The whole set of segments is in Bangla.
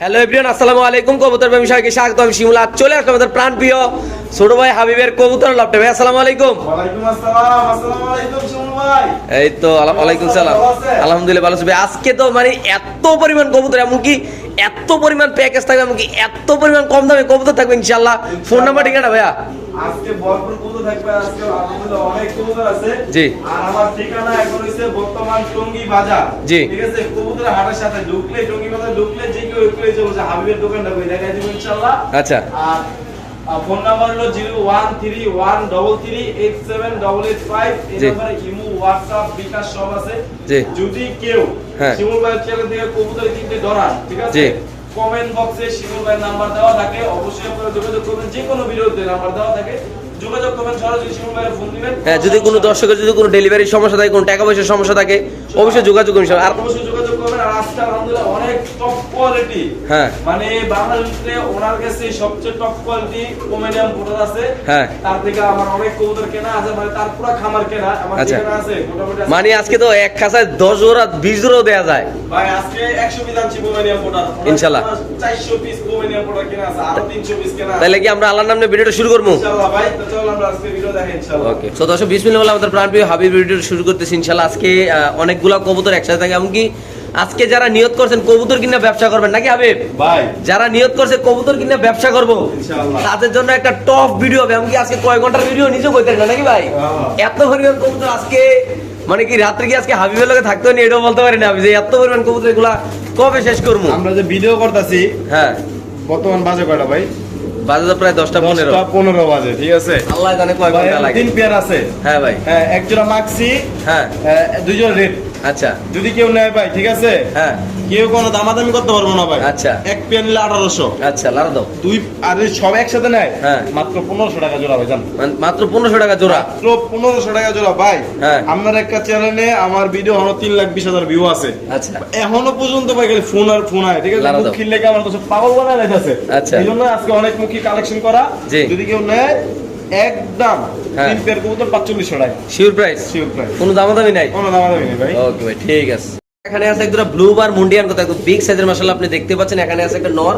হ্যালো এভরিওয়ান আসসালামু আলাইকুম কবুতর ব্যবসায়ীকে স্বাগত আমি শিমুলা চলে আসলাম আমাদের প্রাণ প্রিয় ছোট ভাই হাবিবের কবুতর লাভটা। ভাই আসসালামু আলাইকুম। এই তো ওয়ালাইকুম সালাম। আলহামদুলিল্লাহ ভালো আছি। ভাই আজকে তো মানে এত পরিমাণ কবুতর এমনকি এত পরিমাণ প্যাকেজ থাকবে এমনকি এত পরিমাণ কম দামে কবুতর থাকবে ইনশাল্লাহ ফোন নাম্বার ঠিকানা ভাইয়া? আজকে ভরপুর কবুতর থাকবে আজকে আলহামদুলিল্লাহ অনেক কবুতর আছে। জি। আর আমার ঠিকানা এখন হইছে বর্তমান টঙ্গী বাজার। জি। ঠিক আছে? কবুতরের হাটের সাথে ঢুকলে টঙ্গী বাজার ঢুকলে যে কেউ একটু যে হাবিবের দোকানটা কই দেখাই দিব ইনশাআল্লাহ। আচ্ছা। আর ফোন নাম্বার হলো zero one three one double three eight seven double eight five. এই নাম্বারে ইমো হোয়াটসঅ্যাপ বিকাশ সব আছে। যদি কেউ হ্যাঁ। শিমুল ভাইয়ের চ্যানেল থেকে কবুতর কিনতে ডরান ঠিক আছে? কমেন্ট বক্সে শিমুল ভাইয়ের নাম্বার দেওয়া থাকে। অবশ্যই আপনারা যোগাযোগ করবেন। যে কোনো ভিডিওতে নাম্বার দেওয়া থাকে। যোগাযোগ করবেন সরাসরি শিমুল ভাইয়ের ফোন দিবেন। হ্যাঁ যদি কোনো দর্শকের যদি কোনো ডেলিভারির সমস্যা থাকে কোনো টাকা পয়সার সমস্যা থাকে অবশ্যই যোগাযোগ করুন আর করবেন আর আজকে আলহামদুলিল্লাহ অনেক টপ কোয়ালিটি হ্যাঁ। মানে বাংলাদেশে ওনার কাছে সবচেয়ে টপ কোয়ালিটি কোমেডিয়াম আছে। হ্যাঁ। তার থেকে আমার অনেক কবুতর কেনা আছে মানে তার পুরো খামার কেনা আমার আচ্ছা। যেখানে আছে মোটামুটি মানে আজকে তো এক খাসায় দশ জোড়া বিশ জোড়াও দেওয়া যায়। ভাই আজকে 100 পিস আনছি কোমেডিয়াম পোটার ইনশাল্লাহ। 400 পিস কোমেডিয়াম কেনা আছে আরও 300 পিস কেনা তাহলে কি আমরা আল্লাহর নামে ভিডিওটা শুরু করব? ইনশাআল্লাহ ভাই তো চল আমরা আজকে ভিডিও ইনশাআল্লাহ ওকে সো দর্শক বিসমিল্লাহ বলে আমাদের প্রাণপ্রিয় হাবিব ভিডিও শুরু করতেছি ইনশাল্লাহ। আজকে অনেকগুলা কবুতর একসাথে থাকে এমনকি আজকে যারা নিয়ত করছেন কবুতর কিনা ব্যবসা করবেন নাকি হাবিব? ভাই। যারা নিয়ত করছে কবুতর কিনা ব্যবসা করব। তাদের জন্য একটা টপ ভিডিও হবে। এমনকি আজকে কয় ঘণ্টার ভিডিও নিজেও বলতে না নাকি ভাই? হ্যাঁ। এত পরিমাণ কবুতর আজকে মানে কি রাত্রে কি আজকে হাবিবের লোকে থাকতো না এটাও বলতে পারি না আমি যে এত পরিমাণ কবুতর এগুলা কবে শেষ করব? আমরা যে ভিডিও করতেছি হ্যাঁ। বর্তমান বাজে কয়টা ভাই? বাজে প্রায় দশটা পনেরো। পনেরো বাজে ঠিক আছে? আল্লাহ জানে কয় ঘণ্টা লাগে। তিন পেয়ার আছে। হ্যাঁ ভাই। হ্যাঁ, এক জোড়া মাক্সি হ্যাঁ দুইজন রেড আচ্ছা। যদি কেউ নেয় ভাই ঠিক আছে? হ্যাঁ। কেউ কোনো দামাদামি করতে পারব না ভাই। আচ্ছা। এক পেয়ার নিলে আঠারোশো। আচ্ছা লারা দাও। দুই আর যদি সব একসাথে নেয় হ্যাঁ। মাত্র পনেরোশো টাকা জোড়া ভাই জান। মাত্র পনেরোশো টাকা জোড়া। মাত্র পনেরোশো টাকা জোড়া ভাই। হ্যাঁ। আপনার একটা চ্যানেলে আমার ভিডিও হলো তিন লাখ বিশ হাজার ভিউ আছে। আচ্ছা। এখনও পর্যন্ত ভাই ফোন আর ফোন হয় ঠিক আছে। আমার কাছে পাগল বানায় আচ্ছা। এই জন্য আজকে অনেক মুখী কালেকশন করা। যদি কেউ নেয় একদম। হ্যাঁ। তিন পেয়ার কবুতর পাঁচচল্লিশশো টাকা। শিওর প্রাইস শিওর প্রাইস কোনো দামাদামি নাই? কোনো দামাদামি নেই ভাই। ওকে ভাই ঠিক আছে। এখানে আছে একটা ব্লু বার মুন্ডিয়ান কথা একদম বিগ সাইজের মাশাআল্লাহ আপনি দেখতে পাচ্ছেন। এখানে আছে একটা নর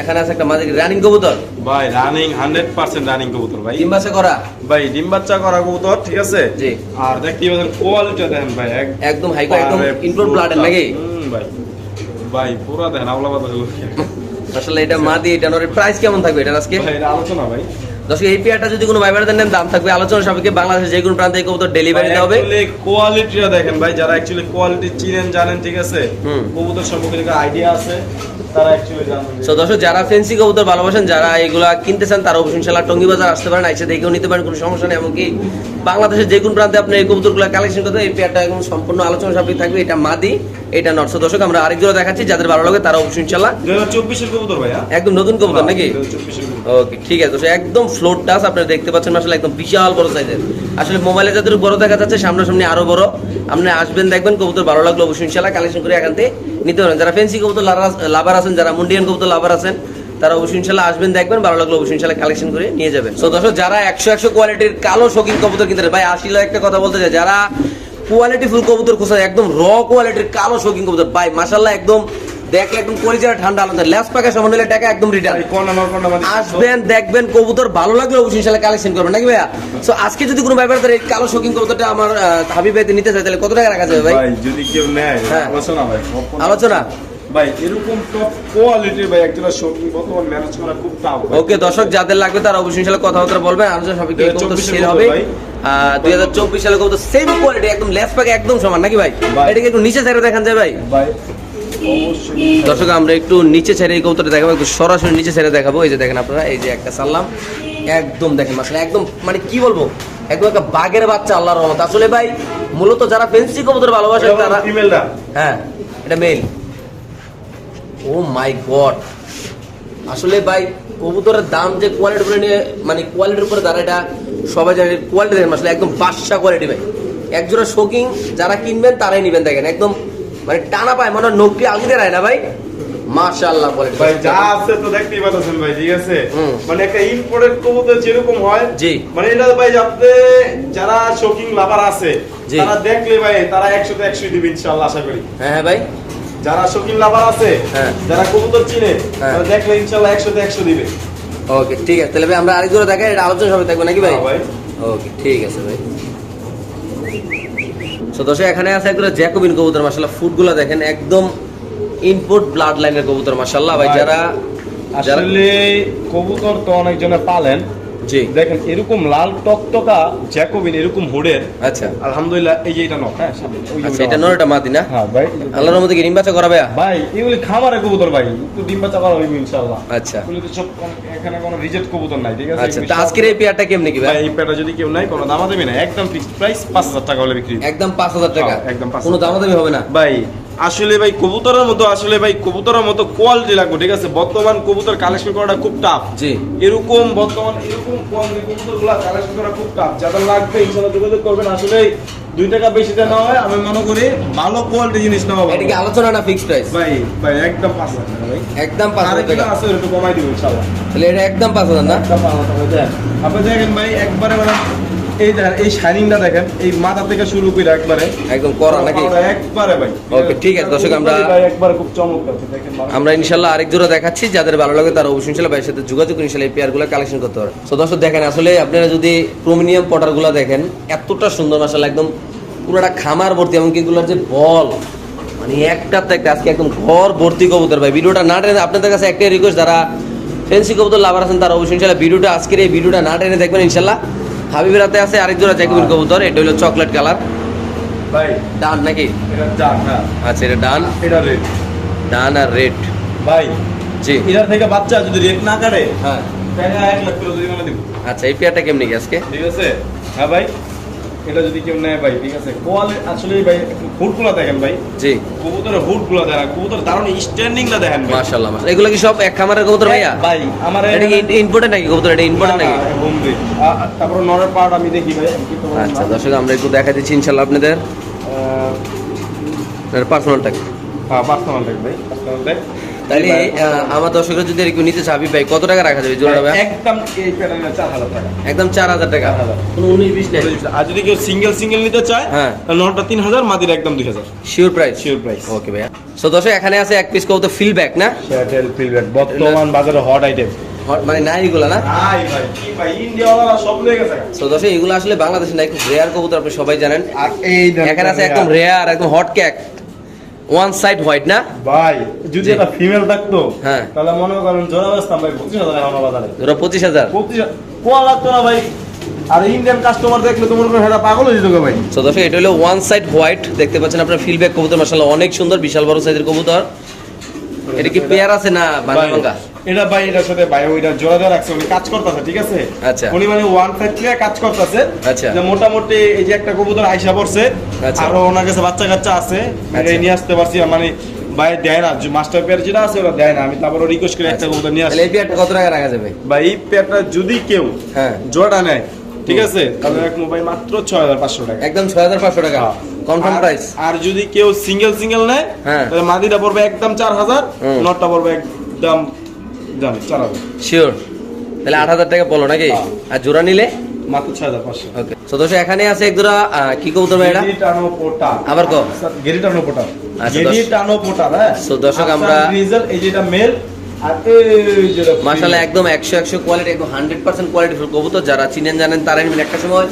এখানে আছে একটা মাঝে রানিং কবুতর। ভাই রানিং হান্ড্রেড পার্সেন্ট রানিং কবুতর ভাই। ডিম বাসা করা? ভাই ডিম বাচ্চা করা কবুতর ঠিক আছে? জি। আর দেখতে পাচ্ছেন কোয়ালিটি দেখেন ভাই একদম হাই একদম আরে ইনপ্রুভ ব্লাডের নাকি? ভাই। ভাই পুরো দেখেন আওলা বাতাস আসলে এটা মাদি এটা নরের প্রাইস কেমন থাকবে এটা আজকে? আলোচনা ভাই। দর্শক এই পেয়ারটা যদি কোনো ভাইবারদের নেন দাম থাকবে। আলোচনা সাপেক্ষে বাংলাদেশের যে কোনো প্রান্তে কবুতর ডেলিভারি দেওয়া হবে। কোয়ালিটিটা দেখেন ভাই যারা অ্যাকচুয়ালি কোয়ালিটি চিনেন জানেন ঠিক আছে? কবুতর সম্পর্কে যেটা আইডিয়া আছে দর্শক যারা ফেন্সি কবুতর ভালোবাসেন যারা এগুলা কিনতে চান তারা অবশ্যই ইনশাল্লাহ টঙ্গি বাজার আসতে পারেন। আইসে দেখেও নিতে পারেন কোনো সমস্যা নেই। এমনকি বাংলাদেশের যে কোনো প্রান্তে আপনি এই কবুতরগুলো কালেকশন করতে এই পেয়ারটা একদম সম্পূর্ণ আলোচনা সাপেক্ষে থাকবে। এটা মাদি। এটা নটশো দর্শক আমরা আরেক জোড়া দেখাচ্ছি যাদের ভালো লাগে তারা অবশ্যই ইনশাল্লাহ। চব্বিশের কবুতর ভাই হ্যাঁ একদম নতুন কবুতর নাকি? দুই হাজার ওকে ঠিক আছে। দর্শক একদম ফ্লোর টাচ আপনারা দেখতে পাচ্ছেন আসলে একদম বিশাল বড় সাইজের আসলে মোবাইলে যাদের বড় দেখা যাচ্ছে সামনাসামনি আরও বড়। আপনি আসবেন দেখবেন কবুতর ভালো লাগল অবশ্যই ইনশাল্লাহ কালেকশন করে এখান থেকে নিতে পারেন। যারা ফেন্সি কবুতর লাভার আছেন যারা মুন্ডিয়ান কবুতর লাভার আছেন তারা অবশ্যই ইনশাল্লাহ আসবেন দেখবেন ভালো লাগল অবশ্যই ইনশাল্লাহ কালেকশন করে নিয়ে যাবেন। সো দর্শক যারা একশো একশো কোয়ালিটির কালো শৌখিন কবুতর কিনতে ভাই আসলে একটা কথা বলতে চাই যারা কোয়ালিটি ফুল কবুতর খোঁজা একদম র কোয়ালিটির কালো শৌখিন কবুতর। ভাই মাসাল্লাহ একদম দেখলে একদম কলিজারা ঠান্ডা আলাদা। ল্যাস পাকা সমান হলে টাকা একদম রিটার্ন আসবেন দেখবেন কবুতর ভালো লাগলে অবশ্যই ইনশাল্লাহ কালেকশন করবেন নাকি ভাইয়া? সো আজকে যদি কোনো ব্যাপার এই কালো শৌখিন কবুতরটা আমার হাবিব ভাইতে নিতে চাই তাহলে কত টাকা রাখা যাবে ভাই? ভাই যদি কেউ নেয় হ্যাঁ। আলোচনা ভাই আলোচনা? ভাই এরকম টপ কোয়ালিটির ভাই একজোড়া শৌখিন বর্তমান ম্যানেজ করা খুব টাফ ওকে দর্শক যাদের লাগবে তারা অবশ্যই ইনশাল্লাহ কথাবার্তা বলবেন আলোচনা সবাইকে 2024 সেল হবে। দুই হাজার চব্বিশ সালে কবুতর সেম কোয়ালিটি একদম লেস পাকে একদম সমান নাকি ভাই। এটাকে একটু নিচে ছেড়ে দেখান যায় ভাই। দর্শক আমরা একটু নিচে ছেড়ে এই কবুতরটা দেখাবো একটু সরাসরি নিচে ছেড়ে দেখাবো। এই যে দেখেন আপনারা এই যে একটা সারলাম একদম দেখেন আসলে একদম মানে কি বলব? একদম একটা বাঘের বাচ্চা আল্লাহর রহমত। আসলে ভাই মূলত যারা ফেন্সি কবুতর ভালোবাসে তারা হ্যাঁ এটা মেল ও মাই গড আসলে ভাই কবুতরের দাম যে কোয়ালিটির উপরে নিয়ে মানে কোয়ালিটির উপরে দাঁড়া এটা সবাই জানে কোয়ালিটি দেখেন আসলে একদম বাদশা কোয়ালিটি ভাই। একজোড়া শোকিং যারা কিনবেন তারাই নেবেন দেখেন একদম মানে টানা পায় মনে হয় নখটি আলগিতে রায় না ভাই? মাশাআল্লাহ কোয়ালিটি ভাই যা আছে তো দেখতেই পাচ্ছেন ভাই ঠিক আছে? মানে একটা ইম্পোর্টেড কবুতর যেরকম হয় জি। মানে এটা ভাই আপনি যারা লাভার আছে তারা দেখলে ভাই তারা একশো তো একশোই দিবে ইনশাআল্লাহ আশা করি। হ্যাঁ হ্যাঁ ভাই। যারা শৌখিন লাভার আছে হ্যাঁ। যারা কবুতর চিনে হ্যাঁ। তারা দেখলে ইনশাল্লাহ একশোতে একশো দিবে। ওকে ঠিক আছে তাহলে ভাই আমরা আরেক জোড়া দেখাই এটা আলোচনা সবাই থাকবে নাকি ভাই? হ্যাঁ, ভাই। ওকে ঠিক আছে ভাই। তো দর্শক এখানে আছে একগুলো জ্যাকোবিন কবুতর মাশাআল্লাহ ফুডগুলো দেখেন একদম ইনপুট ব্লাড লাইনের কবুতর মাশাআল্লাহ ভাই যারা আসলে কবুতর তো অনেকজনে পালেন জি। দেখেন এরকম লাল টকটকা জ্যাকোবিন এরকম হুডের আচ্ছা। আলহামদুলিল্লাহ এই যে এটা নক হ্যাঁ আচ্ছা এটা নরটা মাদি না? হ্যাঁ ভাই আল্লাহর মধ্যে কি ডিম বাচ্চা করাবে ভাই এগুলি খামারে কবুতর ভাই একটু ডিম বাচ্চা করা হইবে ইনশাআল্লাহ। আচ্ছা। এগুলি তো সব এখানে কোনো রিজেক্ট কবুতর নাই ঠিক আছে? আচ্ছা তা আজকের এই পেয়ারটা কেমনি কি ভাই? এই পেটা যদি কেউ নাই কোনো দামা দেবে না একদম ফিক্সড প্রাইস পাঁচ হাজার টাকা হলে বিক্রি একদম পাঁচ হাজার টাকা। হ্যাঁ, একদম 5,000 কোনো দামাদামি হবে না? ভাই আসলে ভাই কবুতরের মতো আসলে ভাই কবুতরের মতো কোয়ালিটি লাগবে ঠিক আছে? বর্তমান কবুতর কালেকশন করাটা খুব টাফ জি। এরকম বর্তমান এরকম কোয়ালিটি কালেকশন করা খুব টাফ যাদের লাগবে ইনশাআল্লাহ যোগাযোগ করবেন। আসলে দুই টাকা বেশি না হয় আমি মনে করি ভালো কোয়ালিটি জিনিস নেওয়া। এটা কি আলোচনা না ফিক্সড প্রাইস ভাই ভাই একদম পাঁচ হাজার টাকা ভাই। একদম পাঁচ আরেক হাজার টাকা। আছে একটু কমাই দিব ইনশাআল্লাহ। তাহলে এটা একদম পাঁচ হাজার না? একদম পাঁচ হাজার টাকা। দেন। আপনি দেখেন ভাই একবারে মানে এই দেখেন এই শাইনিংটা দেখেন এই মাথা থেকে শুরু করে একবারে। একদম করা নাকি? একবারে ভাই। Okay, ঠিক আছে, দর্শক, আমরা- একবারে খুব চমৎকার দেখেন আমরা ইনশাল্লাহ আরেক জোড়া দেখাচ্ছি যাদের ভালো লাগে তারা অবশ্যই ভাইয়ের সাথে যোগাযোগ করে ইনশাল্লাহ এই পেয়ারগুলো কালেকশন করতে পারে দর্শক দেখেন আসলে আপনারা যদি প্রোমিনিয়াম পটারগুলো দেখেন এতটা সুন্দর মাসাল্লাহ একদম পুরোটা খামার ভর্তি এমনকি এগুলোর যে বল মানে একটা আজকে একদম ঘর ভর্তি কবুতর ভাই। ভিডিওটা না টেনে আপনাদের কাছে একটাই রিকোয়েস্ট যারা ফেন্সি কবুতর লাভার আছেন তারা অবশ্যই ভিডিওটা আজকের এই ভিডিওটা না টেনে দেখবেন ইনশাল্লাহ হাবিবের হাতে আছে আরেক জোড়া জ্যাকুবিন কবুতর এটা হলো চকলেট কালার ভাই ডান নাকি? এটা ডান হ্যাঁ। আচ্ছা এটা ডান। এটা রেড ডান আর রেড ভাই জি। এটার থেকে বাচ্চা যদি রেড না কাটে হ্যাঁ। তাহলে এক লাখ করে মানে দিব। আচ্ছা এই পেয়ারটা কেমনি আজকে? ঠিক আছে? হ্যাঁ ভাই। এটা যদি কেউ নেয় ভাই ঠিক আছে? আসলে ভাই হুডগুলো দেখেন ভাই। জি। কবুতরের হুডগুলো দেখেন কবুতর দারুণ স্ট্যান্ডিংটা দেখেন ভাই। মাশাআল্লাহ মাশাআল্লাহ। এগুলো কি সব এক খামারের কবুতর ভাইয়া? ভাই আমার এটা কি ইম্পোর্টেন্ট নাকি কবুতর? এটা ইম্পোর্টেন্ট নাকি? তারপর নরের পার্ট আমি দেখি ভাই আচ্ছা। দর্শক আমরা একটু দেখা দিচ্ছি ইনশাআল্লাহ আপনাদের। আহ, পার্সোনালটাকে হ্যাঁ দেখ ভাই পাঁচটা দেখ তাহলে আমার দর্শকরা যদি একটু নিতে চাবি ভাই কত টাকা রাখা যাবে জোড়া ভাই? একদম এই প্যাটার্নে চার হাজার টাকা। একদম চার হাজার টাকা। কোনো উনিশ বিশ নেই। আর যদি কেউ সিঙ্গেল সিঙ্গেল নিতে চায় হ্যাঁ। তাহলে নটা তিন হাজার মাদির একদম দুই হাজার। Sure price sure price okay ভাইয়া। সো দর্শক এখানে আছে এক পিস কবুতর ফিল ব্যাক না? শেয়ারটেল ফিলব্যাক বর্তমান বাজারে হট আইটেম হট- মানে নাই এগুলো না? ভাই ভাই কি ভাই ইন্ডিয়াওয়ালা সব লেগে গেছে। সো দর্শক এগুলো আসলে বাংলাদেশে নাই খুব রেয়ার কবুতর আপনি সবাই জানেন। আর এখানে আছে একদম রেয়ার একদম হট ক্যাক ওয়ান সাইড হোয়াইট না? ভাই যদি এটা ফিমেল থাকতো হ্যাঁ। তাহলে মনে করেন জোড়া ভাই পঁচিশ হাজার এখন বাজারে। পঁচিশ হাজার? পঁচিশ কোয়া লাগতো না ভাই আর ইন্ডিয়ান কাস্টমার দেখলে তো মনে করেন এটা পাগল হয়ে যেত ভাই। সো দর্শক এটা হলো ওয়ান সাইড হোয়াইট দেখতে পাচ্ছেন আপনার ফিলব্যাক কবুতর মাসাল্লাহ অনেক সুন্দর বিশাল বড় সাইজের কবুতর। এটা কি পেয়ার আছে না বাংলা এটা ভাই এটার সাথে ভাই ওইটা জোড়া দেওয়া রাখছে উনি কাজ করতেছে ঠিক আছে আচ্ছা। উনি মানে ওয়ান কাজ করতেছে আচ্ছা। যে মোটামুটি এই যে একটা কবুতর আইসা পড়ছে আচ্ছা। আরও ওনার কাছে বাচ্চা কাচ্চা আছে আচ্ছা। নিয়ে আসতে পারছি মানে ভাই দেয় না মাস্টার পেয়ার যেটা আছে ওটা দেয় না আমি তারপর রিকোয়েস্ট করে একটা কবুতর নিয়ে আসি এই পেয়ারটা কত টাকা রাখা যাবে ভাই এই পেয়ারটা যদি কেউ হ্যাঁ জোড়া নেয় ঠিক আছে তাহলে এক মোবাইল মাত্র ছয় হাজার পাঁচশো টাকা একদম ছয় হাজার পাঁচশো টাকা কনফার্ম আর- প্রাইস আর যদি কেউ সিঙ্গেল সিঙ্গেল নেয় হ্যাঁ। তাহলে মাদিটা পড়বে একদম চার হাজার। নটটা পড়বে একদম জানি শিওর তাহলে আট হাজার টাকা বলো নাকি? হ্যাঁ। আর জোড়া নিলে? মাত্র ছয় হাজার পাঁচশো। ওকে সো দর্শক এখানে আছে এক জোড়া কি কবুতর ভাই এটা? গেরিটানো পোটা। আবার কো? গেরিটানো পোটা। আচ্ছা, পোটা হ্যাঁ? দর্শক, আমরা- এই যেটা মেল মাশাআল্লাহ একদম একশো একশো কোয়ালিটি একদম হান্ড্রেড পার্সেন্ট কোয়ালিটি কবুতর। যারা চিনেন জানেন তারা একটা সময়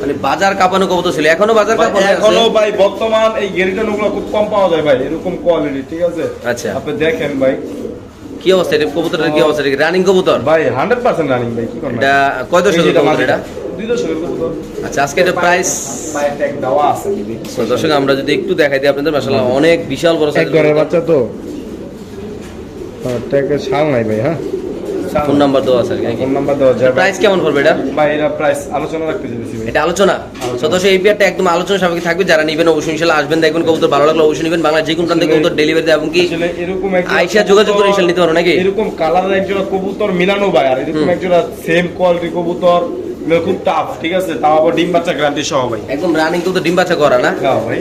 মানে বাজার কাঁপানো কবুতর ছিল। এখনও বাজার কাঁপানো এখনও ভাই বর্তমান এই গেরিটানো গুলো খুব কম পাওয়া যায় ভাই। এরকম কোয়ালিটি ঠিক আছে? আচ্ছা। আপনি দেখেন ভাই। কি অবস্থা? এটা কবুতরের কি অবস্থা? রানিং কবুতর? ভাই হান্ড্রেড পার্সেন্ট রানিং ভাই কি এটা কয় দশকের কবুতর এটা? আচ্ছা আজকে এটা প্রাইস দর্শক আমরা যদি একটু দেখাই দিই আপনাদের মাশাআল্লাহ অনেক বিশাল বড় ঘরের বাচ্চা তো। ট্যাগের শাল নাই ভাই হ্যাঁ? ফোন নাম্বার দেওয়া আছে ফোন নাম্বার দেওয়া আছে প্রাইস কেমন পড়বে এটা? ভাই এটা প্রাইস আলোচনা রাখতে চাইছি। এটা আলোচনা? সদস্য এই পেয়ারটা একদম আলোচনা সাপেক্ষে থাকবে। যারা নিবেন অবশ্যই ইনশাআল্লাহ আসবেন। দেখবেন কবুতর ভালো লাগল অবশ্যই নিবেন। বাংলা যে কোনো প্রান্তে কবুতর ডেলিভারি দেয় এবং কি এরকম একটা আইসা যোগাযোগ করে ইনশাআল্লাহ নিতে পারো নাকি? এরকম কালার একজোড়া কবুতর মিলানো ভাই আর এরকম একজন একজোড়া সেম কোয়ালিটি কবুতর এগুলো খুব টাফ ঠিক আছে? তাও আবার ডিম বাচ্চা গ্যারান্টি সহ ভাই। একদম রানিং কবুতর ডিম বাচ্চা করা না? হ্যাঁ ভাই।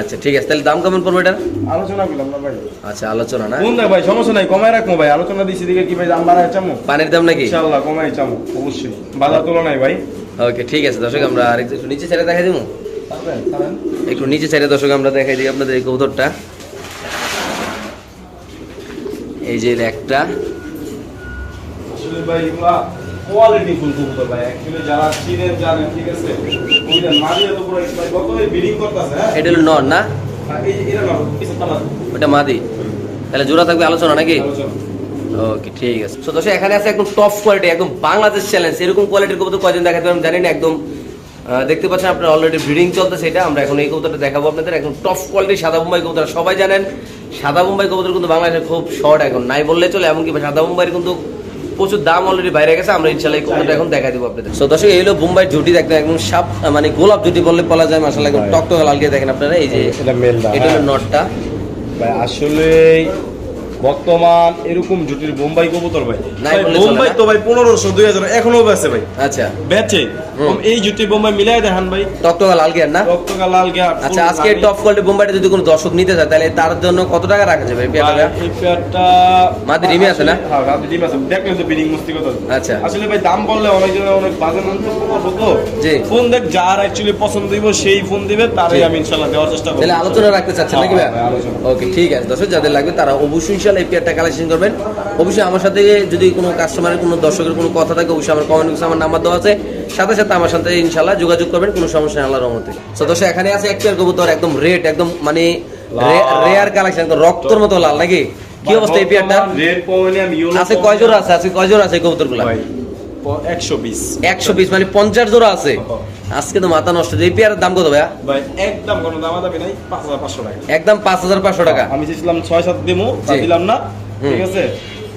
আচ্ছা ঠিক আছে। তাহলে দাম কেমন পড়বে এটার? আলোচনা করলাম না ভাই। আচ্ছা আলোচনা না? কোন ভাই সমস্যা নাই কমায় রাখব ভাই। আলোচনা দিছি দিকে কি ভাই দাম বাড়ায় চামো। পানির দাম নাকি? ইনশাআল্লাহ কমাই চামো অবশ্যই। বাজার তুলনায় ভাই। ওকে ঠিক আছে দর্শক আমরা আর একটু নিচে ছেড়ে দেখাই দিব একটু নিচে ছেড়ে দর্শক আমরা দেখাই দিই আপনাদের এই কবুতরটা। এই যে একটা। ভাই কোয়ালিটি ফুল কবুতর ভাই। অ্যাকচুয়ালি যারা চিনেন জানেন ঠিক আছে? ওইটা মারিয়া তো পুরো ভাই কত বিডিং করতেছে হ্যাঁ? এটা হলো নর না? কালার ওটা মাদি? তাহলে জোড়া থাকবে আলোচনা নাকি? ওকে ঠিক আছে। তো দর্শক এখানে আছে একদম টপ কোয়ালিটি একদম বাংলাদেশ চ্যালেঞ্জ এরকম কোয়ালিটির কবুতর কয়জন দেখাতে পারেন জানি না একদম দেখতে পাচ্ছেন আপনার অলরেডি ব্রিডিং চলতেছে এটা। আমরা এখন এই কবুতরটা দেখাবো আপনাদের। একদম টপ কোয়ালিটির সাদা বোম্বাই কবুতর সবাই জানেন সাদা বোম্বাই কবুতর কিন্তু বাংলাদেশে খুব শর্ট এখন নাই বললে চলে এমনকি সাদা বোম্বাইয়ের কিন্তু প্রচুর দাম অলরেডি বাইরে গেছে আমরা ইনশাল্লাহ এই কবুতরটা এখন দেখা দিব আপনাদের। তো দর্শক এই হলো বোম্বাই জুটি দেখতে একদম সাপ মানে গোলাপ জুটি বললে বলা যায় মাসাল্লাহ একদম টক লালকে দেখেন আপনারা এই যে এটা মেলটা এটা হলো নটটা। ভাই আসলে বর্তমান এরকম জুটির বোম্বাই কবুতর ভাই। বোম্বাই তো ভাই পনেরোশো দুই হাজার এখনও বেছে ভাই। আচ্ছা। বেচে। এই জুটি বোম্বাই মিলাই দেখান ভাই। টকটকে লালকে না? রক্তকা লাল গিয়া আচ্ছা আজকে টপ কোয়ালিটি বোম্বাইটা যদি কোনো দর্শক নিতে চায় তাহলে তার জন্য কত টাকা রাখা যাবে এই পেয়ারটা এই পেয়ারটা মাদি ডিমে আছে না? হ্যাঁ মাদি ডিম আছে। দেখলেন তো বিডিং মস্তি কথা আচ্ছা। আসলে ভাই দাম বললে অনেক জন অনেক বাজে মন্তব্য করব তো। জি। ফোন দেখ যার অ্যাকচুয়ালি পছন্দ দিব সেই ফোন দিবে তারই আমি ইনশাল্লাহ দেওয়ার চেষ্টা করব। তাহলে আলোচনা রাখতে চাচ্ছেন নাকি হ্যাঁ, ভাই? ভাই, আলোচনা। ওকে ঠিক আছে। দর্শক যাদের লাগবে তারা অবশ্যই ইনশাল্লাহ এই পেয়ারটা কালেকশন করবেন। অবশ্যই আমার সাথে যদি কোনো কাস্টমারের কোনো দর্শকের কোনো কথা থাকে অবশ্যই আমার কমেন্ট বক্সে আমার নাম্বার দেওয়া আছে। সাথে সাথে আমার সাথে ইনশাল্লাহ যোগাযোগ করবেন কোনো সমস্যা আল্লাহর রহমতে। তো দর্শক এখানে আছে এক পেয়ার কবুতর একদম রেড একদম মানে রেয়ার কালেকশন একদম রক্তর মতো লাল নাকি? কি অবস্থা এই পেয়ারটা আছে কয় জোড়া আছে? আছে কয় জোড়া আছে কবুতরগুলো? ভাই একশো বিশ। একশো পিস মানে পঞ্চাশ জোড়া আছে। আজকে তো মাথা নষ্ট। এই পেয়ারের দাম কত ভাইয়া? ভাই একদম কোনো দামাদামি নাই পাঁচ হাজার পাঁচশো টাকা। একদম পাঁচ হাজার পাঁচশো টাকা। আমি চেয়েছিলাম ছয় সাত দিমু তা দিলাম না। ঠিক আছে?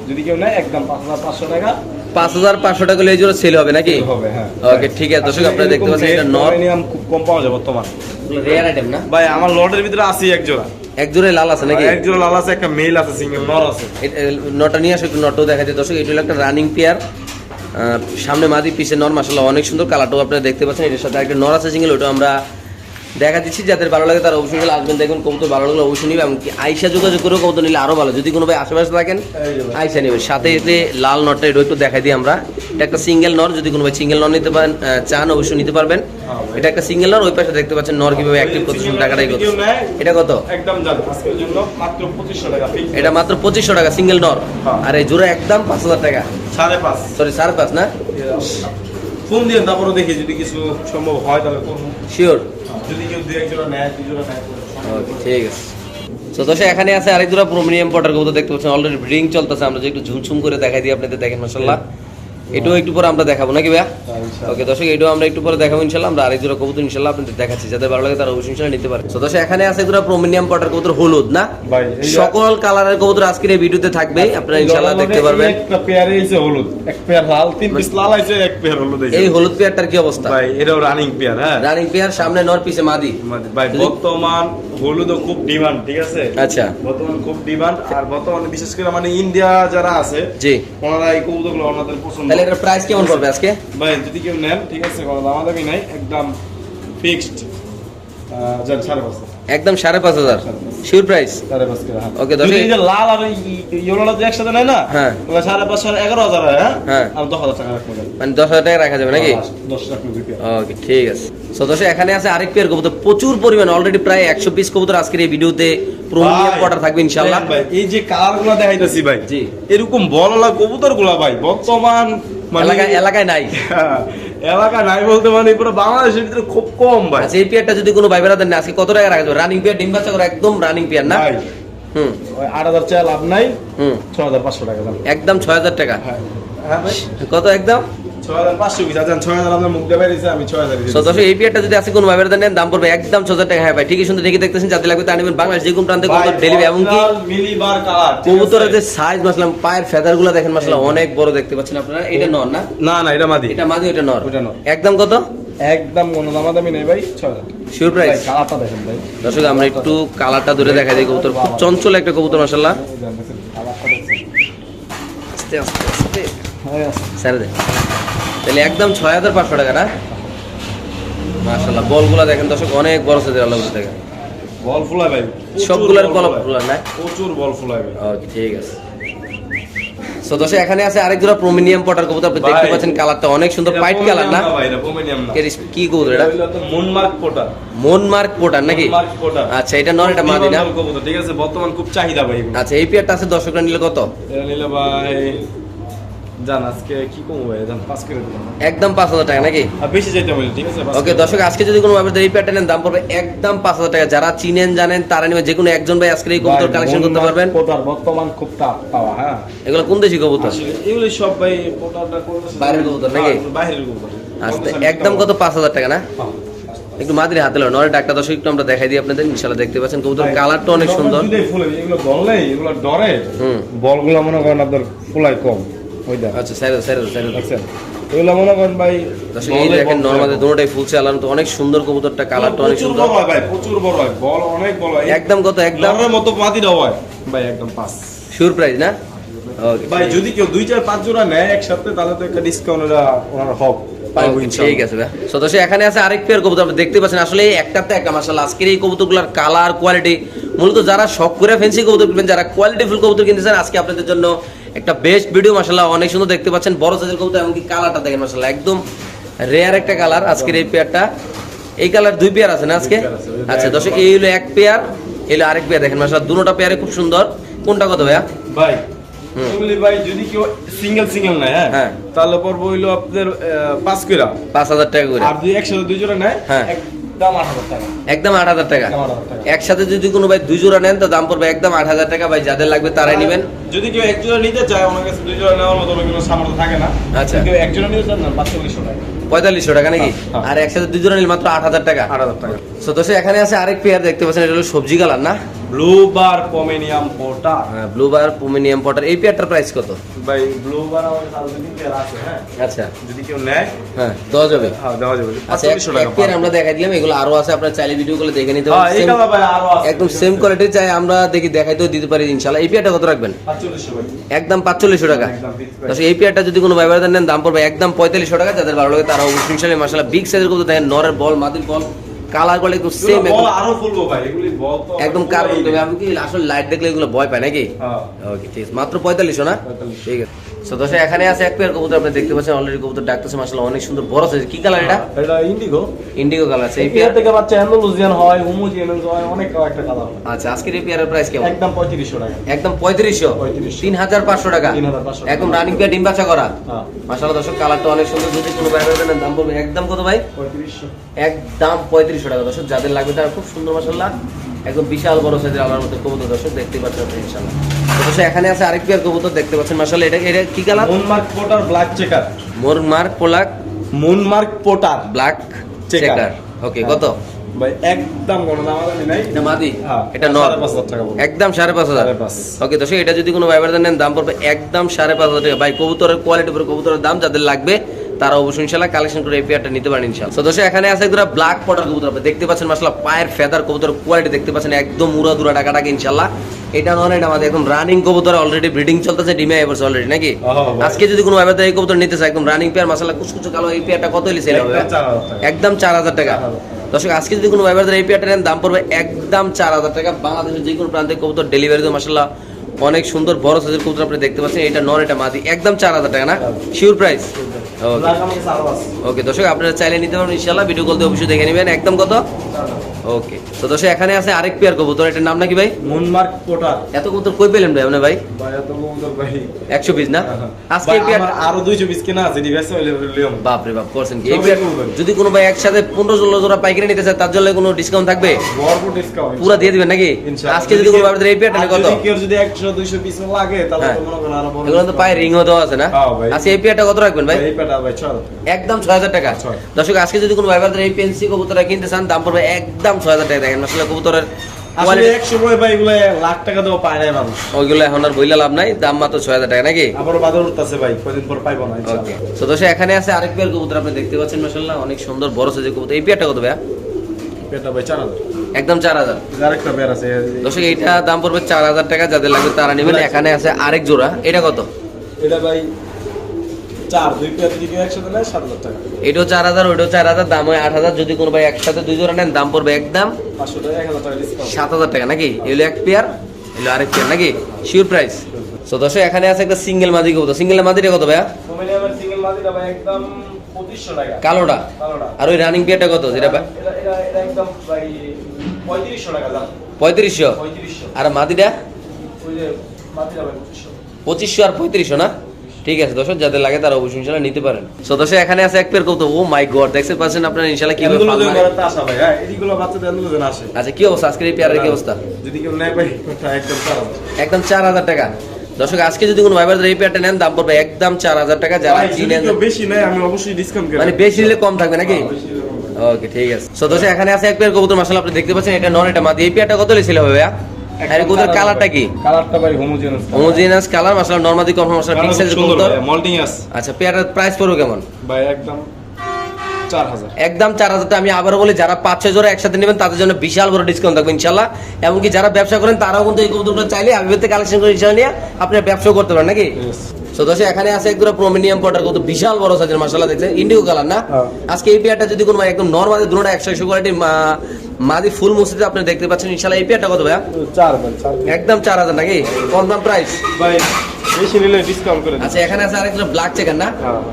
যদি কেউ নেয় একদম পাঁচ হাজার পাঁচশো টাকা। পাঁচ হাজার পাঁচশো টাকা হলে এই জোড়া সেল হবে নাকি? হবে হ্যাঁ। ওকে ঠিক আছে। দর্শক আপনারা দেখতে পাচ্ছেন এটা নর খুব কম পাওয়া যায় বর্তমান। রেয়ার আইটেম না? ভাই আমার লটের ভিতরে আছে এক জোড়া। এক লাল আছে নাকি? এক জোড়া লাল আছে একটা মেল আছে সিঙ্গেল নর আছে। নটা নিয়ে আসো দেখা যায় দর্শক এটা হলো একটা রানিং পেয়ার সামনে মাদি পিছে নর মাসাল্লাহ অনেক সুন্দর কালারটাও আপনারা দেখতে পাচ্ছেন। এটার সাথে একটা নর আছে, সিঙ্গেল, ওটা আমরা দেখা দিচ্ছি যাদের ভালো লাগে তারা অবশ্যই আসবেন। দেখুন কবুতর ভালো লাগলে অবশ্যই নিবে এমনকি আইসা যোগাযোগ করেও কবুতর নিলে আরও ভালো। যদি কোনো ভাই আশেপাশে থাকেন। আইসা নেবে। সাথে এতে লাল নটটা এটা একটু দেখাই দিই আমরা। এটা একটা সিঙ্গেল নর যদি কোনো ভাই সিঙ্গেল নর নিতে পারেন চান অবশ্যই নিতে পারবেন। এটা একটা সিঙ্গেল নর ওই পাশে দেখতে পাচ্ছেন নর কীভাবে অ্যাক্টিভ করতে শুধু টাকাটাই করতে এটা কত? একদম যান আজকের জন্য মাত্র পঁচিশশো টাকা এটা মাত্র পঁচিশশো টাকা সিঙ্গেল নর। হ্যাঁ। আর এই জোড়া একদম পাঁচ হাজার টাকা। সাড়ে পাঁচ। সরি সাড়ে পাঁচ না? ফোন দিয়ে তারপরে দেখি যদি কিছু সম্ভব হয় তাহলে শিওর যদি কেউ দু একজোড়া নেয় দুজোড়া নেয় ওকে ঠিক আছে। তো দর্শক এখানে আছে আরেক প্রোমিনিয়াম প্রিমিয়াম পটার কবুতর দেখতে পাচ্ছেন। অলরেডি রিং চলতেছে। আমরা যে একটু ঝুমঝুম করে দেখাই দিই আপনাদের দেখেন মাসাল্লাহ এটাও একটু পরে আমরা দেখাবো নাকি ভাইয়া? ওকে দর্শক এটাও আমরা একটু পরে দেখাবো ইনশাল্লাহ। আমরা আরেক জোড়া কবুতর ইনশাল্লাহ আপনাদের দেখাচ্ছি যাদের ভালো লাগে তারা অবশ্যই ইনশাল্লাহ নিতে পারে। তো দর্শক এখানে আছে জোড়া প্রিমিয়াম পটার কবুতর হলুদ না? সকল কালারের কবুতর আজকের এই ভিডিওতে থাকবে আপনারা ইনশাল্লাহ দেখতে পারবেন। একটা পেয়ার এসে হলুদ। এক পেয়ার লাল তিন পিস লাল আছে এক পেয়ার হলুদ এই এই হলুদ পেয়ারটার কি অবস্থা? ভাই এটাও রানিং পেয়ার হ্যাঁ? রানিং পেয়ার সামনে নর পিছে মাদি। ভাই বর্তমান হলুদও খুব ডিমান্ড ঠিক আছে? আচ্ছা। বর্তমান খুব ডিমান্ড আর বর্তমানে বিশেষ করে মানে ইন্ডিয়া যারা আছে জি। ওনারা এই কবুতরগুলো ওনাদের পছন্দ এটার প্রাইস কেমন পড়বে আজকে? ভাই, যদি কেউ নেন, ঠিক আছে, কোনো দামাদামি নাই, একদম ফিক্সড যার ছাড় পাঁচ একদম সাড়ে পাঁচ হাজার। শিওর প্রাইস হ্যাঁ। দশ- যদি এই যে লাল আর ইয়েলোটা একসাথে নেয় না হ্যাঁ। তাহলে সাড়ে পাঁচ সাড়ে এগারো হাজার হয় হ্যাঁ? হ্যাঁ। আর দশ হাজার টাকা রাখব মানে দশ হাজার টাকা রাখা যাবে নাকি? দশ রাখব ওকে ঠিক আছে। সো দর্শক এখানে আছে আরেক পেয়ার কবুতর। প্রচুর পরিমাণ অলরেডি প্রায় একশো পিস কবুতর আজকের এই ভিডিওতে প্রিমিয়াম ভাই, পটার থাকবে ইনশাল্লাহ দেখেন ভাই, এই যে কালারগুলা দেখাইতেছি ভাই জি। এরকম বললা কবুতরগুলা ভাই বর্তমান মানে এলাকায় এলাকায় নাই। হ্যাঁ, এলাকা নাই বলতে মানে পুরো বাংলাদেশের ভিতরে খুব কম ভাই। আচ্ছা এই পেয়ারটা যদি কোনো ভাই বেড়াতেন না আজকে কত টাকা রাখা যাবে? রানিং পেয়ার ডিম বাচ্চা করে একদম রানিং পেয়ার না? হুম। আট হাজার চাল লাভ নাই হুম। ছ হাজার পাঁচশো টাকা দাম। একদম ছয় হাজার টাকা। হ্যাঁ। হ্যাঁ ভাই। কত একদম? এই পেয়ারটা যদি কোনো নেন দাম পড়বে একদম টাকা। হ্যাঁ ভাই ঠিকই সুন্দর দেখে দেখতেছেন যাতে লাগবে তা নেবেন বাংলাদেশ যে কোনো প্রান্তে কবুতর ডেলিভারি এমনকি মিলিবার কবুতরের যে সাইজ মাসলাম পায়ের ফেদারগুলো দেখেন মাসলাম অনেক বড় দেখতে পাচ্ছেন আপনারা। এটা নর না? না না এটা মাদি। এটা মাদি এটা নর। একদম কত? একদম কোনো দামাদামি নেই ভাই ছয় হাজার। শিওর প্রাইস ভাই, কালারটা দেখেন ভাই। দর্শক আমরা একটু কালারটা ধরে দেখা দিই কবুতর। খুব চঞ্চল একটা কবুতর আস্তে আস্তে। আস্তে আছে। তাহলে একদম ছয় হাজার পাঁচশো টাকা না? মাসাল্লাহ বলগুলা দেখেন দর্শক অনেক বড় সাইজের আল্লাহ দেখেন। বল ফুলায় ভাই সবগুলার বল কলপ। ফুলায়। না? প্রচুর বল ফুলায় ভাই। ওকে ঠিক আছে। সো দর্শক এখানে আছে আরেক জোড়া প্রোমিনিয়াম পটার কবুতর আপনি দেখতে পাচ্ছেন কালারটা অনেক সুন্দর পাইট কালার না? কি কবুতর এটা? তো মুনমার্ক পোটা। মন মার্ক পটার নাকি আচ্ছা এটা নর এটা মাদি না? ঠিক আছে? বর্তমান খুব চাহিদা ভাই। আচ্ছা এই পেয়ারটা আছে দর্শকরা নিলে কত? নিলে ভাই জান আজকে কি কমু জান পাঁচ করে দিলাম। একদম পাঁচ হাজার টাকা নাকি? বেশি যেতে বলি ঠিক আছে? ওকে। দর্শক আজকে যদি কোনো এই পেয়ারটা দাম পড়বে একদম পাঁচ হাজার টাকা। যারা চিনেন জানেন তারা নিবে যে কোনো একজন ভাই আজকে এই কবুতর কালেকশন করতে পারবেন। বর্তমান খুব তাপ পাওয়া হ্যাঁ? এগুলো কোন দেশি কবুতর? এগুলো সব ভাই বাইরের কবুতর নাকি? হ্যাঁ, বাইরের কবুতর। আচ্ছা একদম কত? পাঁচ হাজার টাকা না? হ্যাঁ। একটু মাদিরে হাতে লো নরে ডাক্তার দর্শক একটু আমরা দেখাই দিই আপনাদের। ইনশাল্লাহ দেখতে পাচ্ছেন কবুতর কালারটা অনেক সুন্দর। এগুলো ধরলেই, এগুলো ডরে। হুম। বলগুলো মনে করেন আপনার ফুলাই কম। ওই আচ্ছা স্যার স্যার স্যার। দেখছেন এগুলো মনে করেন ভাই দর্শক এই দেখেন বল দুটোটাই ফুলছে আলানো তো অনেক সুন্দর কবুতরটা কালারটা অনেক সুন্দর। বড় হয় ভাই প্রচুর বড় হয়। বল অনেক বড় হয়। একদম কত একদম। একদম মতো মাটিটা হয়। ভাই একদম পাস। শিওর প্রাইস না? ভাই যদি কেউ দুই চার পাঁচ জোড়া নেয় একসাথে তাহলে তো একটা ডিসকাউন্ট ওরা ওনার হক। ঠিক আছে সো দর্শক এখানে আছে আরেক পেয়ার কবুতর আপনি দেখতে পাচ্ছেন আসলে তো একটা মাসাল্লাহ আজকের এই কবুতরগুলোর কালার কোয়ালিটি মূলত যারা শখ করে ফেন্সি কবুতর কিনবেন যারা কোয়ালিটি ফুল কবুতর কিনতেছেন আজকে আপনাদের জন্য একটা বেস্ট ভিডিও মাসাল্লাহ অনেক সুন্দর দেখতে পাচ্ছেন। বড় সাইজের কবুতর এমনকি কালারটা দেখেন মাসাল্লাহ একদম রেয়ার একটা কালার আজকের এই পেয়ারটা এই কালার দুই পেয়ার আছে না আজকে? আচ্ছা এক দর্শক এই হলো এক পেয়ার এই হলো আরেক পেয়ার দেখেন মাসাল্লাহ দুটোটা পেয়ারে খুব সুন্দর। কোনটা কত ভাইয়া? ভাই। এগুলি ভাই যদি কেউ সিঙ্গেল সিঙ্গেল নেয় হ্যাঁ? হ্যাঁ। তাহলে পড়ব হইল আপনাদের পাঁচ কইরা। পাঁচ হাজার টাকা করে আর যদি একসাথে দুই জোড়া নেয় হ্যাঁ। একদম আট হাজার টাকা। একসাথে যদি কোনো ভাই দুই জোড়া নেন তো দাম পড়বে একদম আট হাজার টাকা। ভাই যাদের লাগবে তারাই নেবেন। যদি কেউ এক জোড়া নিতে চায় ওনার কাছে দুই জোড়া নেওয়ার মতো কোনো সামর্থ্য থাকে না। আচ্ছা। কেউ এক জোড়া নিতে চান না পাঁচচল্লিশশো টাকা। পঁয়তাল্লিশশো টাকা নাকি? হ্যাঁ, হ্যাঁ। আর একসাথে দুই জোড়া নিলে মাত্র আট হাজার টাকা। আট হাজার টাকা। তো সে এখানে আছে আরেক পেয়ার দেখতে পাচ্ছেন এটা হলো সবজি কালার না? ব্লু বার পমেনিয়াম পোটা হ্যাঁ ব্লু বার পোমিনিয়াম পটার এই পেয়ারটার প্রাইস কত? ভাই ব্লু বার আমাদের সাথে পেয়ার আছে হ্যাঁ? আচ্ছা। যদি কেউ নেয় হ্যাঁ দেওয়া যাবে। হ্যাঁ দেওয়া যাবে। আচ্ছা এক- পেয়ার আমরা দেখাই দিলাম এগুলো আরও আছে আপনার চাইলে ভিডিও করে দেখে নিতে হ্যাঁ পারেন এই ভাই আরও আছে। একদম সেম কোয়ালিটি চাই আমরা দেখি দেখাইতেও দিতে পারি ইনশাল্লাহ এই পেয়ারটা কত রাখবেন? ভাই। একদম পাঁচচল্লিশশো টাকা। দর্শক এই পেয়ারটা যদি কোনো ব্যবহার নেন দাম পড়বে একদম পঁয়তাল্লিশশো টাকা। যাদের ভালো লাগে তারা অবশ্যই ইনশাল্লাহ মাসাল্লাহ বিগ সাইজের দেখেন নরের বল মাদির বল। কালারগুলো একদম সেম আরও ফুলবো ভাই এগুলি বল তো একদম কার্বন। আমি কি আসলে লাইট দেখলে এগুলো ভয় পায় নাকি? হ্যাঁ। ওকে ঠিক আছে। মাত্র পঁয়তাল্লিশশো না? 45 ঠিক আছে। সো দর্শক এখানে আছে এক পেয়ার কবুতর আপনি দেখতে পাচ্ছেন অলরেডি কবুতর ডাকতেছে অনেক সুন্দর বড় সাইজ কি কালার এটা? এটা ইন্ডিগো ইন্ডিগো কালার আছে এই পেয়ার থেকে বাচ্চা অ্যান্ডালুজিয়ান হয় হয় অনেক একটা কালার আচ্ছা আজকের এই পেয়ারের প্রাইস কেমন? একদম পঁয়ত্রিশশো টাকা। একদম পঁয়ত্রিশশো? 3500 তিন হাজার পাঁচশো টাকা। 3500 একদম রানিং পেয়ার ডিম বাচ্চা করা? হ্যাঁ। দর্শক কালারটা অনেক সুন্দর যদি কোনো দাম পড়বে একদম কত ভাই? পঁয়ত্রিশশো। একদম পঁয়ত্রিশশো টাকা দর্শক যাদের লাগবে তারা খুব সুন্দর মাসাল্লাহ একদম বিশাল বড় সাইজের আলার মধ্যে কবুতর দর্শক দেখতে পাচ্ছেন আপনি তো এখানে আছে আরেক পেয়ার কবুতর দেখতে পাচ্ছেন। মাসাল্লাহ এটা এটা কি কালার? মুনমার্ক potter black checker. মোর মার্ক পোলাক মুনমার্ক পোটার। Black checker. ওকে কত? ভাই একদম কোনো দামাদামি নাই। এটা মাদি? হ্যাঁ, এটা নর? পড়বে। একদম সাড়ে পাঁচ হাজার? ওকে দর্শক এটা যদি কোনো ব্যবহার নেন দাম পড়বে একদম সাড়ে পাঁচ হাজার টাকা। ভাই কবুতরের কোয়ালিটি উপরে কবুতরের দাম যাদের লাগবে তারা অবশ্যই ইনশাল্লাহ কালেকশন করে এই পেয়ারটা নিতে পারেন ইনশাল্লাহ। তো দর্শক এখানে আছে একদম ব্ল্যাক পটার কবুতর। আপনি দেখতে পাচ্ছেন মাসাল্লাহ পায়ের ফেদার কবুতর কোয়ালিটি দেখতে পাচ্ছেন একদম উড়া দুরা টাকা টাকা ইনশাল্লাহ। এটা নয় এটা আমাদের এখন রানিং কবুতর অলরেডি ব্রিডিং চলতেছে ডিমে এবারছে অলরেডি নাকি? আজকে যদি কোনো ব্যবহার এই কবুতর নিতে চায় একদম রানিং পেয়ার মাসাল্লাহ কুচকুচো কালো এই পেয়ারটা কত হলে সেল হবে? একদম চার হাজার টাকা। একদম। দর্শক আজকে যদি কোনো ব্যবহার এই পেয়ারটা নেন দাম পড়বে একদম চার হাজার টাকা। বাংলাদেশের যে কোনো প্রান্তে কবুতর ডেলিভারি তো মাসাল্লাহ অনেক সুন্দর বড় সাইজের কবুতর আপনি দেখতে পাচ্ছেন। এটা নন এটা মাদি একদম চার হাজার টাকা না? শিওর প্রাইস ওকে দর্শক আপনারা চাইলে নিতে পারবেন ইনশাল্লাহ ভিডিও কল দিয়ে অবশ্যই দেখে নেবেন। একদম কত। ওকে তো এখানে আছে আরেক পেয়ার কবুতর এটার নাম নাকি ভাই? মুনমার্ক পোটার এত কবুতর কই পেলেন ভাই আপনার ভাই? ভাই এত কবুতর ভাই। একশো পিস না? আজকে এই পেয়ার আরও দুইশো পিস কেনা আছে ডিভাইসে হইলে লিয়ম বাপ রে বাপ করছেন কি? এই পেয়ার যদি কোনো ভাই একসাথে পনেরো ষোলো জোড়া পাইকারি নিতে চায় তার জন্য কোনো ডিসকাউন্ট থাকবে? ভরপুর ডিসকাউন্ট পুরো দিয়ে দিবেন নাকি? আজকে যদি কোনো ব্যবহার এই পেয়ারটা কত যদি কেউ যদি 100 200 পিস লাগে তাহলে হ্যাঁ। তো মনে করেন আরও বড় এগুলো তো পায়ে রিংও দেওয়া আছে না? হ্যাঁ ভাই। আচ্ছা এই পেয়ারটা কত রাখবেন ভাই? এই পেটা ভাই 6000 একদম ছয় হাজার টাকা। ছয়। দর্শক আজকে যদি কোনো ব্যবহার এই পেন্সি কবুতরটা কিনতে চান দাম পড়বে একদম ছয় হাজার টাকা। দেখেন আসলে কবুতরের আসলে এক সময় ভাই এগুলো লাখ টাকা দেওয়া পায় না মানুষ। ওইগুলো এখন আর বইলা লাভ নাই দাম মাত্র ছয় হাজার টাকা নাকি? আবারও বাজার উঠতেছে ভাই কয়দিন পর পাইবো না ওকে তো দর্শক এখানে আছে আরেক পেয়ার কবুতর আপনি দেখতে পাচ্ছেন মাসাল্লাহ অনেক সুন্দর বড় সাইজের কবুতর। এই পেয়ারটা কত ভাইয়া? পেটা ভাই 4000 একদম চার হাজার। আরেকটা বের আছে দর্শক এইটা দাম পড়বে চার হাজার টাকা যাদের লাগবে তারা নেবেন। এখানে আছে আরেক জোড়া এটা কত? এটা ভাই চার দুই পেয়ার দিকে একসাথে নেয় 7000 টাকা। এটাও চার হাজার ওইটাও চার হাজার দাম হয় আট হাজার। যদি কোনো ভাই একসাথে দুই জোড়া নেন দাম পড়বে একদম 500 টাকা 1000 টাকা সাত হাজার টাকা নাকি? এগুলো এক পেয়ার এগুলো আরেক পেয়ার নাকি? শিওর প্রাইস তো দর্শক এখানে আছে একটা সিঙ্গেল মাদি কবুতর। সিঙ্গেল মাদিটা কত ভাইয়া? পোমেরিয়ানের সিঙ্গেল মাদিটা ভাই একদম কালোটা? আর ওই রানিং পেয়ারটা কত? যেটা পঁয়ত্রিশশো আর মাদিটা? পঁচিশশো আর পঁয়ত্রিশশো না? ঠিক আছে দর্শক যাদের লাগে তারা অবশ্যই ইনশাল্লাহ নিতে পারেন। সো দর্শক এখানে আছে এক পেয়ার কবুতর ও মাই গড দেখতে পাচ্ছেন আপনারা ইনশাল্লাহ কি যে ঘরে আসা ভাই। হ্যাঁ এইগুলো বাচ্চাদের এগুলো যেন আসে। আচ্ছা কি অবস্থা? আজকের এই পেয়ারের কি অবস্থা? যদি কেউ নেয় ভাই একদম চার হাজার। টাকা। দর্শক আজকে যদি কোনো ভাইবার এই পেয়ারটা নেন দাম পড়বে একদম চার হাজার টাকা। যারা যদি বেশি নেয় আমি অবশ্যই ডিসকাউন্ট মানে বেশি নিলে কম থাকবে নাকি? হ্যাঁ। ওকে ঠিক আছে। সো দর্শক এখানে আছে এক পেয়ার কবুতর মাসাল আপনি দেখতে পাচ্ছেন এটা নন এটা মাদি। এই পেয়ারটা কত লেছিল ভাইয়া? আর কালারটা কি? কালারটা ভাই হোমোজেনাস হোমোজিনাস কালার মাসাল নরমাদি কনফার্ম সাইজের কবুতর মল্টিং আস আচ্ছা পেয়ারের প্রাইস পড়বে কেমন? ভাই একদম একদম চার হাজার। আমি আবারও বলি যারা পাঁচ ছয় জোড়া একসাথে নেবেন তাদের জন্য বিশাল বড় ডিসকাউন্ট থাকবে ইনশাল্লাহ। এমনকি যারা ব্যবসা করেন তারাও কিন্তু এই কবুতরগুলো চাইলে আবিবেতে কালেকশন করে ইনশাল্লাহ নিয়ে আপনি ব্যবসাও করতে পারেন নাকি? দর্শক এখানে আছে একদম প্রমিনিয়াম পটার কত বিশাল বড় সাইজের মাসাল্লাহ দেখছেন ইন্ডিগো কালার না? হ্যাঁ। আজকে এই পেয়ারটা যদি কোনো একদম নর্মাল দুটো একশো একশো কোয়ালিটির মাদি ফুল মসজিদে আপনি দেখতে পাচ্ছেন ইনশাল্লাহ এই পেয়ারটা কত ভাইয়া? চার একদম চার হাজার নাকি? কনফার্ম প্রাইস ভাই বেশি নিলে ডিসকাউন্ট করে আচ্ছা এখানে আছে আরেকটা ব্ল্যাক চেকার না।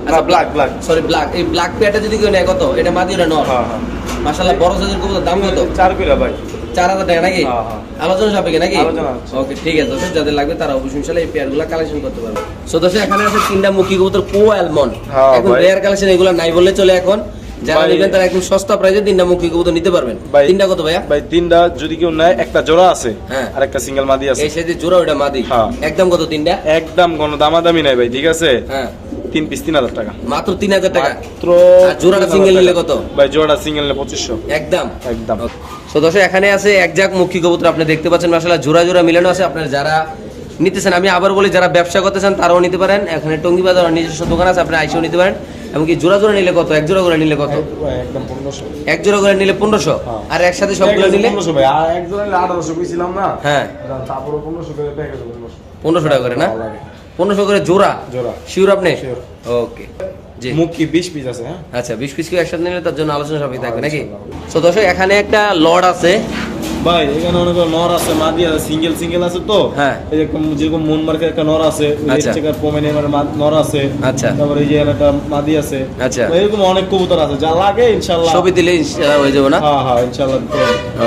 আচ্ছা না, black, black। সরি ব্ল্যাক এই ব্ল্যাক পেয়ারটা যদি কেউ নেয় কত? এটা মাদি ওটা নর? মাশাআল্লাহ বড় সাইজের কবুতর দাম কত? চার কইরা ভাই। চার হাজার টাকা নাকি? হ্যাঁ, হ্যাঁ। আলোচনা সাপেক্ষে নাকি? ওকে ঠিক আছে দর্শক যাদের লাগবে তারা অবশ্যই ইনশাআল্লাহ এই পেয়ারগুলো কালেকশন করতে পারবে। সো দর্শক এখানে আছে তিনটা মুখী কবুতর কো অ্যালমন্ড এখন রেয়ার কালেকশন এগুলো নাই বললে চলে এখন। যারা নেবেন তারা একদম সস্তা প্রাইসে তিনটা মুখী কবুতর নিতে পারবেন। তিনটা কত ভাইয়া? ভাই তিনটা যদি কেউ নেয় একটা জোড়া আছে হ্যাঁ। আর একটা সিঙ্গেল মাদি আছে। এই সাইজে জোড়া ওটা মাদি। হ্যাঁ। একদম কত তিনটা? একদম কোনো দামাদামি নাই ভাই ঠিক আছে? হ্যাঁ। তিন পিস তিন হাজার টাকা। মাত্র তিন হাজার টাকা? মাত্র জোড়াটা 3000 single নিলে কত? ভাই জোড়াটা সিঙ্গেল নিলে পঁচিশশো। একদম। একদম। দর্শক এখানে আছে একজাক মুখী কবুতর আপনি দেখতে পাচ্ছেন মাসাল্লাহ জোড়া জোড়া মিলানো আছে। আপনার যারা নিতেছেন আমি আবার বলি যারা ব্যবসা করতেছেন তারাও নিতে পারেন। এখানে টঙ্গি বাজার নিজস্ব দোকান আছে আপনি আইসেও নিতে পারেন। এমনকি জোড়া জোড়া নিলে কত? এক জোড়া করে নিলে কত? একদম পনেরোশো। এক জোড়া করে নিলে পনেরোশো? হ্যাঁ। আর একসাথে সবগুলো নিলে? পনেরোশো ভাই। আর এক জোড়া নিলে আঠারোশো কইছিলাম না? হ্যাঁ। তারপরে পনেরোশো করে প্যাকেজ পনেরোশো পনেরোশো। টাকা করে না? পনেরোশো করে জোড়া? জোড়া। শিওর আপনি? ওকে জি। মুখ কি বিশ পিস আছে হ্যাঁ? আচ্ছা বিশ পিস কেউ একসাথে নিলে তার জন্য আলোচনা সবই থাকবে নাকি? সো দর্শক এখানে একটা লর্ড আছে। ভাই এখানে অনেক নর আছে মাদি আছে সিঙ্গেল সিঙ্গেল আছে তো। হ্যাঁ। যেরকম মন মার্কের একটা নর আছে আচ্ছা। চেকার নর আছে। আচ্ছা। তারপরে এই যে একটা মাদি আছে। আচ্ছা। এরকম অনেক কবুতর আছে যা লাগে ইনশাআল্লাহ ছবি দিলে হয়ে যাবে না? হ্যাঁ হ্যাঁ ইনশাআল্লাহ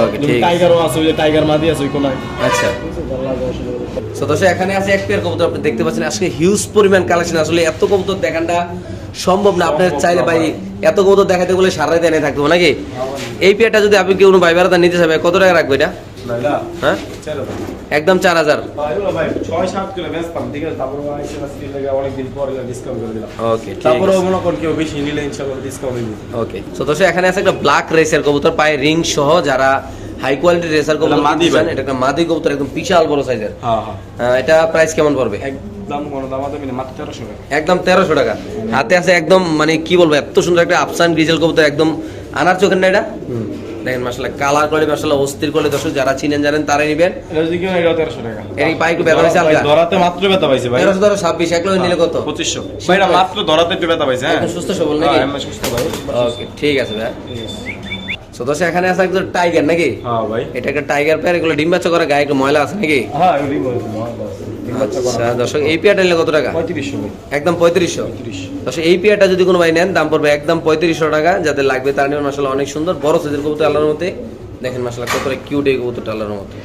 ওকে ঠিক টাইগারও আছে ওই যে টাইগার মাদি আছে ওই কোনায়। আচ্ছা। এখানে আছে এক পেয়ার কবুতর আপনি দেখতে পাচ্ছেন আজকে হিউজ পরিমাণ কালেকশন আসলে এত কবুতর দেখানটা সম্ভব না আপনার চাইলে ভাই। এত কবুতর দেখাতে বলে সারা রাত এনে থাকতে হবে নাকি? এই পেয়ারটা যদি আপনি কেউ ভাই বেড়াতে নিতে চাবে কত টাকা রাখবে এটা? হ্যাঁ? একদম চার হাজার। ওকে দর্শক এখানে আছে একটা ব্ল্যাক রেসের কবুতর পায়ে রিং সহ যারা হাই কোয়ালিটির রেসার কবুতর। এটা একটা মাদি কবুতর একদম বিশাল বড় সাইজের হ্যাঁ, হ্যাঁ। এটা প্রাইস কেমন পড়বে? একদম কোনো দামাদামি নেই, মাত্র 1300 টাকা। একদম তেরোশো টাকা হাতে আছে একদম মানে কি বলব এত সুন্দর একটা আফসান গ্রিজেল কবুতর একদম আনার চোখের না এটা দেখেন মাসাল্লাহ কালার করে মাসাল্লাহ অস্থির করে দর্শক যারা চিনেন জানেন তারাই নিবেন এটা যদি কেউ নেয়, এটাও 1300 টাকা। এই পায়ে একটু ব্যথা হয়েছে আলগা ধরাতে মাত্র ব্যথা পাইছে ভাই। তেরোশো ধরো ছাব্বিশ এক লোক নিলে কত 2500 ভাই, এটা মাত্র ধরাতে একটু ব্যথা পাইছে, হ্যাঁ? সুস্থ সবল নাকি? হ্যাঁ, সুস্থ ভাই। ওকে ঠিক আছে ভাই ঠিক আছে। এখানে আছে একজন টাইগার নাকি হ্যাঁ ভাই। এটা একটা টাইগার পেয়ার এগুলো ডিম বাচ্চা করা গায়ে একটু ময়লা আছে নাকি হ্যাঁ, আছে। আচ্ছা দর্শক এই পেয়ারটা নিলে কত টাকা? 3500 ভাই, একদম পঁয়ত্রিশশো? 3500 দর্শক এই পেয়ারটা যদি কোনো ভাই নেন দাম পড়বে একদম পঁয়ত্রিশশো টাকা। যাদের লাগবে তার মাসাল্লাহ অনেক সুন্দর বড় সাইজের কবুতর আল্লাহর মতে দেখেন মাসাল্লাহ কতটা কিউট এই কবুতরটা আল্লাহর মতে